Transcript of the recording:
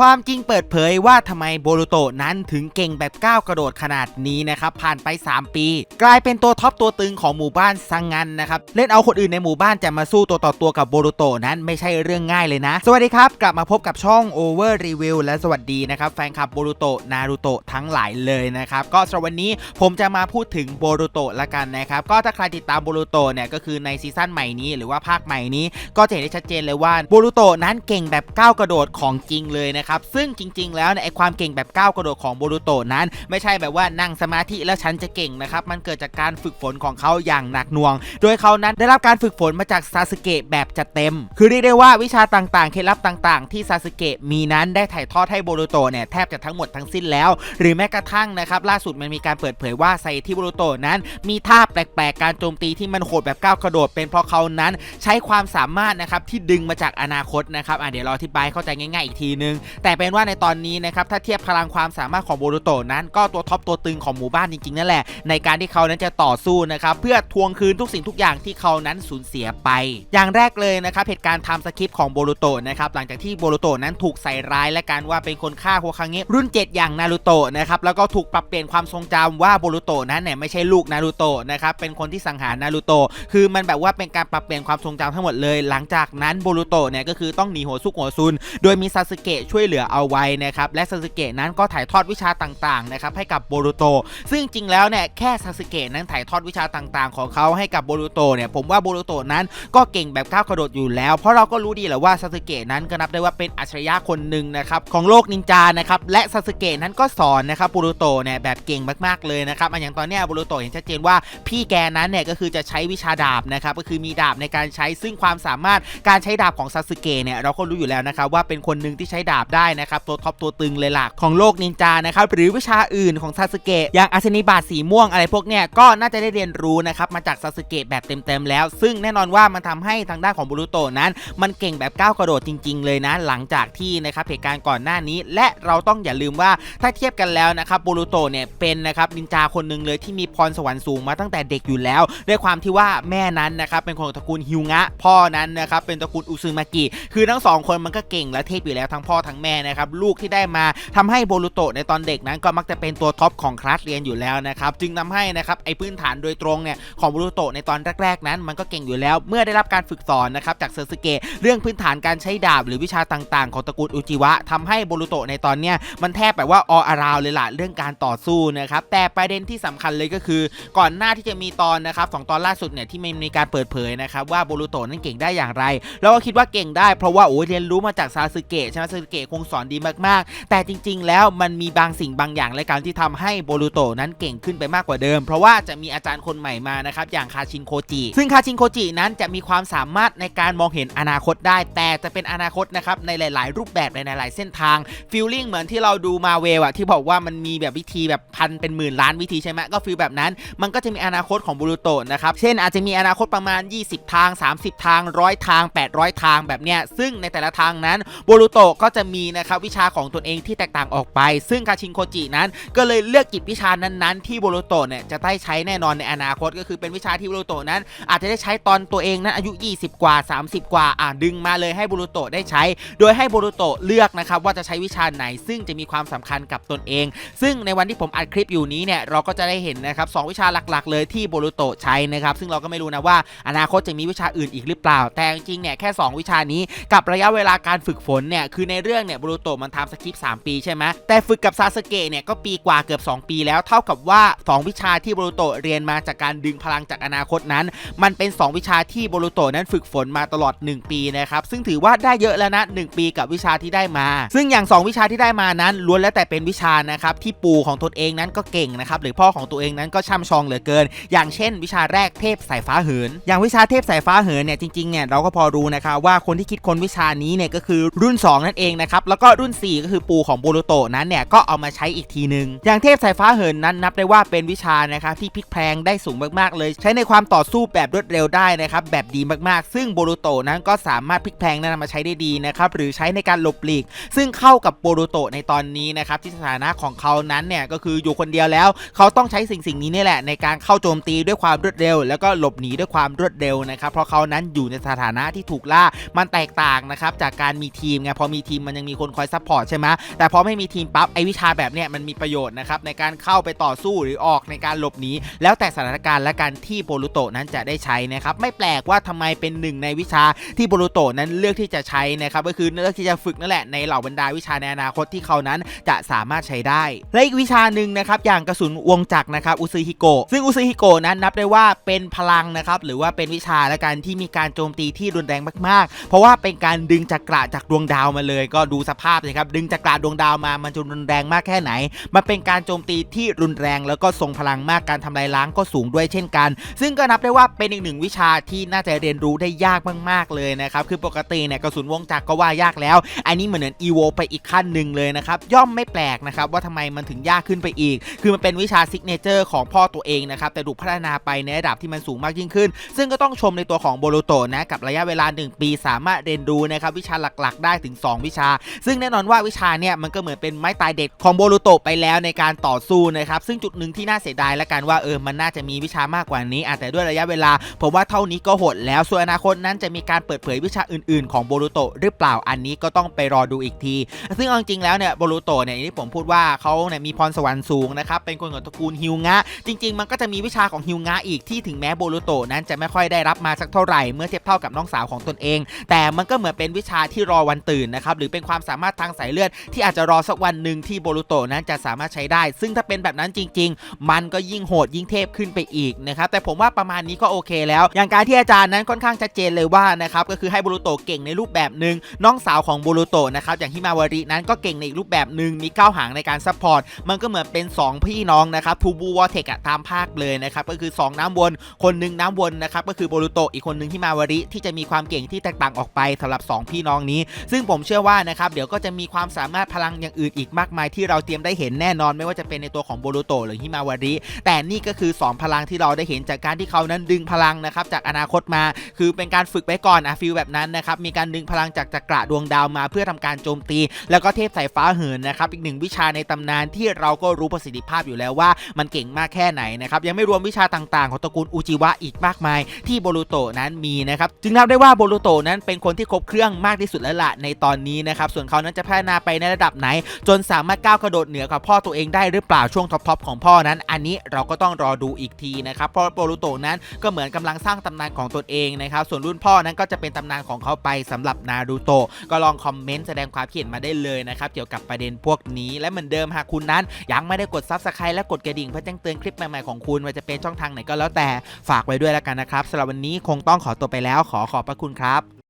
ความจริงเปิดเผยว่าทำไมโบรูโตนั้นถึงเก่งแบบก้าวกระโดดขนาดนี้นะครับ ผ่านไป 3 ปี กลายเป็นตัวท็อปตัวตึงของหมู่บ้านซังงันนะครับ เล่นเอาคนอื่นในหมู่บ้านจะมาสู้ตัวต่อตัวกับโบรูโตนั้นไม่ใช่เรื่องง่ายเลยนะ สวัสดีครับ กลับมาพบกับช่อง Over Review และสวัสดีนะครับ แฟนคลับโบรูโตะนารูโตะทั้งหลายเลยนะครับ ก็สำหรับวันนี้ผมจะมาพูดถึงโบรูโตะละกันนะครับก็ถ้าใครติดตามโบรูโตะเนี่ยก็คือในซีซั่นใหม่นี้หรือว่าภาคใหม่นี้ ก็จะเห็นได้ชัดเจนเลยว่าโบรูโตนั้นเก่งแบบก้าวกระโดดของจริงเลยนะครับ ซึ่งจริง ๆ แล้วเนี่ยไอความเก่งแบบก้าวกระโดดของโบรูโตนั้น ไม่ใช่แบบว่านั่งสมาธิแล้วฉันจะเก่งนะครับ มันเกิดจากการฝึกฝนของเขาอย่างหนักหน่วง โดยเขานั้นได้รับการฝึกฝนมาจากซาสึเกะแบบจัดเต็ม คือเรียกได้ว่าวิชาต่างๆ เคล็ดลับต่างๆ ที่ซาสึเกะมีนั้นได้ถ่ายทอดให้โบรูโตเนี่ยแทบจะทั้งหมดทั้งสิ้นแล้ว หรือแม้กระทั่งนะครับล่าสุดมันมีการเปิดเผยว่าไซที่โบรูโตนั้น มีท่าแปลกๆ การโจมตีที่มันโหดแบบก้าวกระโดด เป็นเพราะเขานั้นใช้ความสามารถนะครับที่ดึงมาจากอนาคตนะครับอะเดี๋ยวเราอธิบายเข้าใจง่ายๆอีกทีนึงแต่เป็นว่าในตอนนี้นะครับถ้าเทียบพลังความสามารถของโบรูโตนั้นก็ตัวท็อปตัวตึงของหมู่บ้านจริงๆนั่นแหละ ในการที่เขานั้นจะต่อสู้นะครับเพื่อทวงคืนทุกสิ่งทุกอย่างที่เขานั้นสูญเสียไป อย่างแรกเลยนะครับเหตุการณ์ไทม์สคริปต์ของโบรูโตนะครับหลังจากที่โบรูโตนั้นถูกใส่ร้ายและการว่าเป็นคนฆ่าโฮคาเงะรุ่น 7 อย่างนารูโตะนะครับแล้วก็ถูกปรับเปลี่ยนความทรงจำว่าโบรูโตนั้นเนี่ยไม่ใช่ลูกนารูโตะนะครับเป็นคนที่สังหารนารูโตะคือมันแบบว่าเป็นการปรับเปลี่ยนความทรงจำทั้งหมดเลย หลังจากนั้นโบรูโตเนี่ยก็คือต้องหนีหัวซุกหัวซุน โดยมีซาสึเกะช่วยเหลือเอาไว้นะครับและซาสึเกะนั้นก็ถ่ายทอดวิชาต่างๆนะครับให้กับโบรูโตซึ่งจริงแล้วเนี่ยแค่ซาสึเกะนั้นถ่ายทอดวิชาต่างๆ ของเขาให้กับโบรูโตเนี่ยผมว่าโบรูโตนั้นก็เก่งแบบก้าวกระโดดอยู่แล้ว เพราะเราก็รู้ดีแหละว่าซาสึเกะนั้นก็นับได้ว่าเป็นอัจฉริยะคนหนึ่งนะครับของโลกนินจานะครับและซาสึเกะนั้นก็สอนนะครับโบรูโตเนี่ยแบบเก่งมากๆเลยนะครับอย่างตอนเนี้ยโบรูโตเห็นชัดเจนว่าพี่แกนั้นเนี่ยก็คือจะใช้วิชาดาบนะครับก็คือมีดาบในการใช้ซึ่งความสามารถการใช้ดาบของซาสึเกะเนี่ยเราก็รู้อยู่แล้วนะครับว่าเป็นคนหนึ่งที่ใช้ดาบได้นะครับตัวท็อปตัวตึงเลยล่ะของโลกนินจานะครับหรือวิชาอื่นของซาสึเกะอย่างอาชนิบาตสีม่วงอะไรพวกเนี้ยก็น่าจะได้เรียนรู้นะครับมาจากซาสึเกะแบบเต็มๆแล้ว ซึ่งแน่นอนว่ามันทำให้ทางด้านของบูรุโตนั้น มันเก่งแบบก้าวกระโดดจริง ๆ เลยนะ หลังจากที่นะครับเหตุการณ์ก่อนหน้านี้ และเราต้องอย่าลืมว่าถ้าเทียบกันแล้วนะครับบูรุโตเนี่ยเป็นนะครับนินจาคนหนึ่งเลยที่มีพรสวรรค์สูงมาตั้งแต่เด็กอยู่แล้ว ด้วยความที่ว่าแม่นั้นนะครับเป็นคนของตระกูลฮิวงะ พ่อนั้นนะครับเป็นตระกูลอุซึมากิคือทั้งสองคนมันก็เก่งและเทพอยู่แล้วทั้งพ่อทั้งแม่นะครับลูกที่ได้มาทำให้โบรูโตะในตอนเด็กนั้นก็มักจะเป็นตัวท็อปของคลาสเรียนอยู่แล้วนะครับจึงทำให้นะครับไอพื้นฐานโดยตรงเนี่ยของโบรูโตะในตอนแรกๆ นั้น มันก็เก่งอยู่แล้ว เมื่อได้รับการฝึกสอนนะครับจากเซอร์สเกะเรื่องพื้นฐานการใช้ดาบหรือวิชาต่างๆ ของตระกูลอุจิวะทำให้โบรูโตะในตอนเนี้ยมันแทบแบบว่าออาราวเลยล่ะเรื่องการต่อสู้นะครับแต่ประเด็นที่สำคัญเลยก็คือ ก่อนหน้าที่จะมีตอนนะครับสองตอนล่าสุดเนี่ยที่มีการเปิดเผยนะครับว่าโบรูโตะนั้นเก่งได้อย่างไรแล้วก็คิดว่าเก่งได้เพราะว่าโอ้เรียนรู้มาจากซาสึเกะใช่ไหมซาสึเกะคงสอนดีมากๆ แต่จริง ๆ แล้วมันมีบางสิ่งบางอย่างในการที่ทำให้โบรูโตนั้นเก่งขึ้นไปมากกว่าเดิม เพราะว่าจะมีอาจารย์คนใหม่มานะครับอย่างคาชินโคจิ ซึ่งคาชินโคจินั้นจะมีความสามารถในการมองเห็นอนาคตได้ แต่จะเป็นอนาคตนะครับในหลาย ๆ รูปแบบในหลาย ๆ เส้นทางฟีลลิ่งเหมือนที่เราดูมาเวลอะที่บอกว่ามันมีแบบวิธีแบบพันเป็นหมื่นล้านวิธีใช่ไหมก็ฟีลแบบนั้น มันก็จะมีอนาคตของบูรุโตนะครับเช่นอาจจะมีอนาคตประมาณ 20 ทาง 30 ทาง100ทาง 800 ทางแบบเนี้ยซึ่งในแต่ละทางนั้นบูรุโตก็จะมีมีนะครับวิชาของตนเองที่แตกต่างออกไป ซึ่งคาชินโคจินั้น ก็เลยเลือกกิจวิชานั้นๆ ที่โบูรุโตเนี่ยจะได้ใช้แน่นอนในอนาคต ก็คือเป็นวิชาที่โบูรุโตนั้น อาจจะได้ใช้ตอนตัวเองนั้นอายุ 20 กว่า 30 กว่าอ่าดึงมาเลยให้โบูรุโตได้ใช้ โดยให้โบูรุโตเลือกนะครับว่าจะใช้วิชาไหน ซึ่งจะมีความสำคัญกับตนเอง ซึ่งในวันที่ผมอัดคลิปอยู่นี้เนี่ยเราก็จะได้เห็นนะครับสองวิชาหลักๆ เลยที่โบรูโตใช้นะครับซึ่งเราก็ไม่รู้นะว่าอนาคตจะมีวิชาอื่นอีกหรือเปล่า แต่จริงๆเนี่ยแค่ 2 วิชานี้กับระยะเวลาการฝึกฝนเนี่ยคือในเรื่องเนี่ยบรูโตมันทำสคริปต์3ปีใช่ไหมแต่ฝึกกับซาสเกะเนี่ยก็ปีกว่าเกือบ 2 ปีแล้ว เท่ากับว่า 2 วิชาที่บรูโตเรียนมาจากการดึงพลังจากอนาคตนั้น มันเป็น 2 วิชาที่บรูโตนั้นฝึกฝนมาตลอด 1 ปีนะครับซึ่งถือว่าได้เยอะแล้วนะ 1 ปีกับวิชาที่ได้มา ซึ่งอย่าง 2 วิชาที่ได้มานั้นล้วนแล้วแต่เป็นวิชานะครับที่ปู่ของตนเองนั้นก็เก่งนะครับหรือพ่อของตัวเองนั้นก็ช่ำชองเหลือเกิน อย่างเช่น วิชาแรกเทพสายฟ้าเหิน อย่างวิชาเทพสายฟ้าเหินเนี่ยจริงๆเนี่ยเราก็พอรู้นะครับว่าคนที่คิดค้นวิชานี้เนี่ยก็คือรุ่น 2 นั่นเองนะครับแล้วก็รุ่น 4 ก็คือปูของโบโลโตะนั้นเนี่ยก็เอามาใช้อีกทีหนึ่งอย่างเทพสายฟ้าเหินนั้นนับได้ว่าเป็นวิชานะครับที่พลิกแพลงได้สูงมากๆ เลย ใช้ในความต่อสู้แบบรวดเร็วได้นะครับแบบดีมากๆ ซึ่งโบโลโตะนั้นก็สามารถพลิกแพลงนั้นมาใช้ได้ดีนะครับหรือใช้ในการหลบหลีก ซึ่งเข้ากับโบโลโตะในตอนนี้นะครับที่สถานะของเขานั้นเนี่ยก็คืออยู่คนเดียวแล้ว เขาต้องใช้สิ่งสิ่งนี้นี่แหละในการเข้าโจมตีด้วยความรวดเร็ว แล้วก็หลบหนีด้วยความรวดเร็วนะครับเพราะเขานั้นอยู่ในสถานะที่ถูกล่ามันแตกต่างนะครับจากการมีทีมไงพอมีทีมมันยังยังมีคนคอยซัพพอร์ตใช่ไหมแต่พอไม่มีทีมปั๊บไอวิชาแบบเนี้ยมันมีประโยชน์นะครับในการเข้าไปต่อสู้หรือออกในการหลบหนีแล้วแต่สถานการณ์และการที่โบรูโตนั้นจะได้ใช้นะครับไม่แปลกว่าทำไมเป็นหนึ่งในวิชาที่โบรูโตนั้นเลือกที่จะใช้นะครับก็คือเลือกที่จะฝึกนั่นแหละในเหล่าบรรดาวิชาในอนาคตที่เขานั้นจะสามารถใช้ได้ และอีกวิชาหนึ่งนะครับอย่างกระสุนวงจักรนะครับอุซึฮิโกะซึ่งอุซึฮิโกะนั้นนับได้ว่าเป็นพลังนะครับหรือว่าเป็นวิชาและการที่มีการโจมตีที่รุนแรงมากๆ เพราะว่าเป็นการดึงจักระจากดวงดาวมาเลยก็ดูสภาพเลยครับดึงจักระดวงดาวมามันจะรุนแรงมากแค่ไหน มันเป็นการโจมตีที่รุนแรงแล้วก็ทรงพลังมากการทำลายล้างก็สูงด้วยเช่นกัน ซึ่งก็นับได้ว่าเป็นอีกหนึ่งวิชาที่น่าจะเรียนรู้ได้ยากมากๆเลยนะครับคือปกติเนี่ยกระสุนวงจักรก็ว่ายากแล้ว อันนี้เหมือนอีโวไปอีกขั้นหนึ่งเลยนะครับย่อมไม่แปลกนะครับว่าทำไมมันถึงยากขึ้นไปอีก คือมันเป็นวิชาซิกเนเจอร์ของพ่อตัวเองนะครับแต่ถูกพัฒนาไปในระดับที่มันสูงมากยิ่งขึ้น ซึ่งก็ต้องชมในตัวของโบโลโตนะกับระยะเวลา 1 ปีสามารถเรียนรู้นะครับวิชาหลักๆ ได้ถึง 2 วิชาซึ่งแน่นอนว่าวิชาเนี่ยมันก็เหมือนเป็นไม้ตายเด็ดของโบโลโตไปแล้วในการต่อสู้นะครับซึ่งจุดหนึ่งที่น่าเสียดายและกันว่าเออมันน่าจะมีวิชามากกว่านี้อาจแต่ด้วยระยะเวลา ผมว่าเท่านี้ก็โหดแล้วส่วนอนาคตนั้นจะมีการเปิดเผยวิชาอื่น ๆ ของโบโลโตหรือเปล่าอันนี้ก็ต้องไปรอดูอีกที ซึ่งเอาจริงๆแล้วเนี่ยโบรูโตเนี่ยที่ผมพูดว่าเขาเนี่ยมีพรสวรรค์สูงนะครับเป็นคนของตระกูลฮิวงะจริง ๆ มันก็จะมีวิชาของฮิวงะอีกที่ถึงแม้โบรูโตนั้นจะไม่ค่อยได้รับมาสักเท่าไหร่เมื่อเทียบเท่ากับน้องสาวของตนเอง แต่มันก็เหมือนเป็นวิชาที่รอวันตื่นนะครับหรือเป็นความความสามารถทางสายเลือด ที่อาจจะรอสักวันหนึ่งที่โบรูโตะนั้นจะสามารถใช้ได้ ซึ่งถ้าเป็นแบบนั้นจริง ๆ มันก็ยิ่งโหดยิ่งเทพขึ้นไปอีกนะครับแต่ผมว่าประมาณนี้ก็โอเคแล้ว อย่างการที่อาจารย์นั้นค่อนข้างชัดเจนเลยว่านะครับก็คือให้โบรูโตะเก่งในรูปแบบหนึ่งน้องสาวของโบรูโตะนะครับอย่างฮิมาวารินั้นก็เก่งในอีกรูปแบบหนึ่งมีก้าวหางในการซัพพอร์ตมันก็เหมือนเป็น 2 พี่น้องนะครับทูบูวอเทกอะตามภาคเลยนะครับก็คือ 2 น้ำวนคนหนึ่งน้ำวนนะครับก็คือโบรูโตะอีกคนหนึ่งฮิมาวาริที่จะมีความเก่งที่แตกต่างออกไปสำหรับ 2 พี่น้องนี้ ซึ่งผมเชื่อว่านะครับเดี๋ยวก็จะมีความสามารถพลังอย่างอื่นอีกมากมายที่เราเตรียมได้เห็นแน่นอนไม่ว่าจะเป็นในตัวของโบรูโตหรือฮิมาวาริแต่นี่ก็คือ 2 พลังที่เราได้เห็นจากการที่เขานั้นดึงพลังนะครับจากอนาคตมา คือเป็นการฝึกไว้ก่อนอะฟิลแบบนั้นนะครับมีการดึงพลังจากจักระดวงดาวมาเพื่อทำการโจมตี แล้วก็เทพสายฟ้าเหินนะครับอีกหนึ่งวิชาในตำนานที่เราก็รู้ประสิทธิภาพอยู่แล้วว่า มันเก่งมากแค่ไหนนะครับยังไม่รวมวิชาต่างๆ ของตระกูลอุจิวะอีกมากมาย ที่โบรูโตนั้นมีนะครับจึงนับได้ว่าโบรูโตนั้นเป็นคนที่ครบเครื่องมากที่สุดแล้วล่ะในตอนนี้นะครับส่วนเขานั้นจะพัฒนาไปในระดับไหน จนสามารถก้าวกระโดดเหนือกับพ่อตัวเองได้หรือเปล่าช่วงท็อปๆของพ่อนั้น อันนี้เราก็ต้องรอดูอีกทีนะครับเพราะโบรูโตนั้นก็เหมือนกำลังสร้างตำนานของตนเองนะครับส่วนรุ่นพ่อนั้นก็จะเป็นตำนานของเขาไปสำหรับนารูโตะก็ลองคอมเมนต์แสดงความคิดเห็นมาได้เลยนะครับเกี่ยวกับประเด็นพวกนี้และเหมือนเดิมหากคุณนั้น ยังไม่ได้กด Subscribe และกดกระดิ่งเพื่อแจ้งเตือนคลิปใหม่ๆของคุณว่าจะเป็นช่องทางไหนก็แล้วแต่ฝากไว้ด้วยแล้วกันนะครับสำหรับวันนี้คงต้องขอตัวไปแล้วขอขอบพระคุณครับ